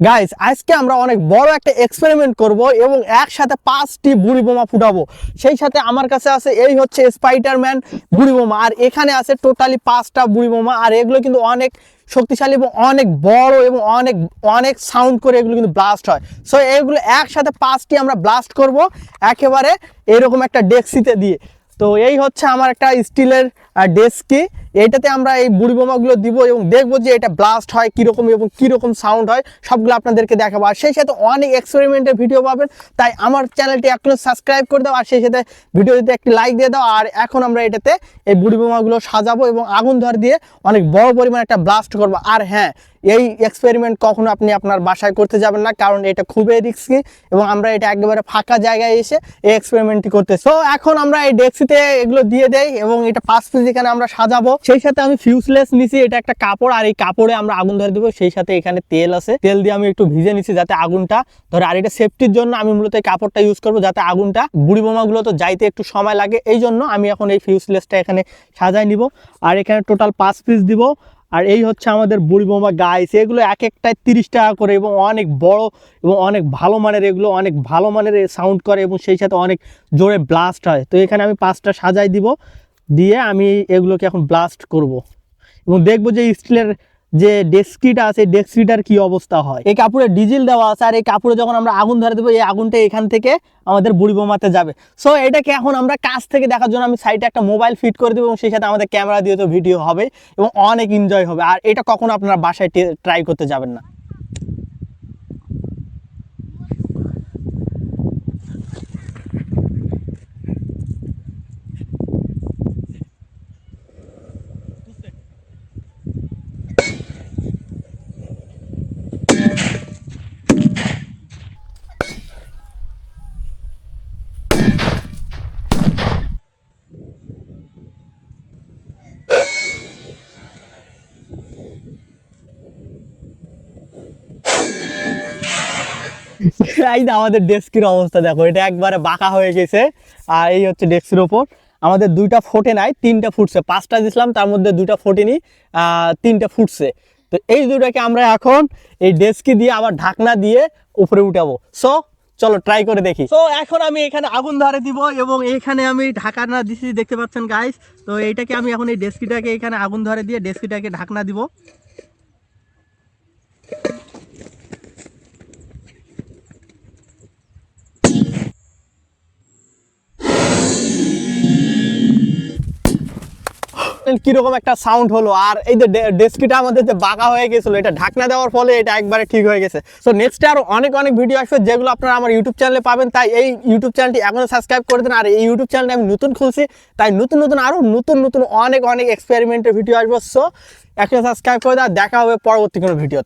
Guys আজকে আমরা অনেক বড় একটা এক্সপেরিমেন্ট করব এবং একসাথে পাঁচটি বুড়ি বোমা ফুটাবো। সেই সাথে আমার কাছে আছে এই হচ্ছে স্পাইডারম্যান বুড়ি বোমা। আর এখানে আছে টোটালি পাঁচটা বুড়ি বোমা। আর এগুলো কিন্তু অনেক শক্তিশালী এবং অনেক বড় এবং অনেক অনেক সাউন্ড করে এগুলো কিন্তু ব্লাস্ট হয়। সো এগুলো একসাথে পাঁচটি আমরা ব্লাস্ট করব একেবারে এরকম একটা ডেক্সিতে দিয়ে। তো, এই হচ্ছে আমার একটা স্টিলের ডেস্কি এইটাতে আমরা এই বুড়ি বোমাগুলো দিব এবং দেখব যে এটা ব্লাস্ট হয়, কীরকম এবং কীরকম সাউন্ড হয়, সবগুলো আপনাদেরকে দেখাবো। আর সেই সাথে অনেক এক্সপেরিমেন্টের ভিডিও পাবেন, তাই আমার চ্যানেলটি এখনও সাবস্ক্রাইব করে দাও, আর সেই সাথে ভিডিওতে একটি লাইক দিয়ে দাও, আর এখন আমরা এটাতে এই বুড়ি বোমাগুলো সাজাবো এবং আগুন ধর দিয়ে অনেক বড় পরিমাণে একটা ব্লাস্ট করব। আর হ্যাঁ এই এক্সপেরিমেন্ট কখনো আপনি আপনার বাসায় করতে যাবেন না, কারণ এটা খুবই রিস্কি এবং আমরা এটা একেবারে ফাঁকা জায়গায় এসে এই এক্সপেরিমেন্টটি করতে। সো এখন আমরা এই ডেক্সিতে এগুলো দিয়ে দেই এবং এটা পাঁচ পিস এখানে আমরা সাজাবো, সেই সাথে আমি ফিউজলেস নিছি, এটা একটা কাপড়, আর এই কাপড়ে আমরা আগুন ধরে দেবো, সেই সাথে এখানে তেল আছে। তেল দিয়ে আমি একটু ভিজে নিছি যাতে আগুনটা ধরে, আর এটা সেফটির জন্য আমি মূলত এই কাপড়টা ইউজ করব যাতে আগুনটা বুড়ি বোমাগুলো তো যাইতে একটু সময় লাগে এই জন্য আমি এখন এই ফিউজলেসটা এখানে সাজাই নিব। আর এখানে টোটাল পাঁচ পিস দিব আর এই হচ্ছে আমাদের বুড়ি বোমা গাইস এগুলো এক একটায় তিরিশ টাকা করে এবং অনেক বড় এবং অনেক ভালো মানের, এগুলো অনেক ভালো মানের সাউন্ড করে এবং সেই সাথে অনেক জোরে ব্লাস্ট হয়। তো এখানে আমি পাঁচটা সাজাই দিব, দিয়ে আমি এগুলোকে এখন ব্লাস্ট করব। এবং দেখব যে স্টিলের যে ডেস্কিটা আছে ডেস্কিটার কি অবস্থা হয়? এই কাপড়ে ডিজেল দেওয়া আছে আর এই কাপড়ে যখন আমরা আগুন ধরে দেবো, এই আগুনটা এখান থেকে আমাদের বুড়ি বোমাতে যাবে। সো এটাকে এখন আমরা কাছ থেকে দেখার জন্য আমি সাইডে একটা মোবাইল ফিট করে দেবো এবং সেই সাথে আমাদের ক্যামেরা দিয়ে তো ভিডিও হবে এবং অনেক এনজয় হবে। আর এটা কখনো আপনারা বাসায় ট্রাই করতে যাবেন না। এই আমাদের ডেস্কের অবস্থা দেখো, এটা একবারে বাঁকা হয়ে গেছে। আর এই হচ্ছে ডেস্কের ওপর আমাদের দুইটা ফোটে নাই, তিনটা ফুটছে। পাঁচটা দিছিলাম, তার মধ্যে দুইটা ফোটেনি তিনটা ফুটছে। তো এই দুটাকে আমরা এখন এই ডেস্কি দিয়ে, আবার ঢাকনা দিয়ে উপরে উঠাবো। সো চলো ট্রাই করে দেখি। তো এখন আমি এখানে আগুন ধরে দিব এবং এইখানে আমি ঢাকনা দিছি, দেখতে পাচ্ছেন গাইস তো এইটাকে আমি এখন এই ডেস্কিটাকে এখানে আগুন ধরে দিয়ে, ডেস্কিটাকে ঢাকনা দিব। কীরকম একটা সাউন্ড হলো। আর এই যে ডেস্কিটা আমাদের যে বাঁকা হয়ে গেছিল, এটা ঢাকনা দেওয়ার ফলে এটা একবারে ঠিক হয়ে গেছে। সো নেক্সটে আরও অনেক অনেক ভিডিও আসবে, যেগুলো আপনারা আমার ইউটিউব চ্যানেলে পাবেন। তাই এই ইউটিউব চ্যানেলটি এখনও সাবস্ক্রাইব করে দেন। আর এই ইউটিউব চ্যানেলটি আমি নতুন খুলছি, তাই নতুন নতুন আরও নতুন নতুন অনেক অনেক এক্সপেরিমেন্টের ভিডিও আসব। সো একটা সাবস্ক্রাইব করে দেওয়া দেখা হবে পরবর্তী কোনো ভিডিও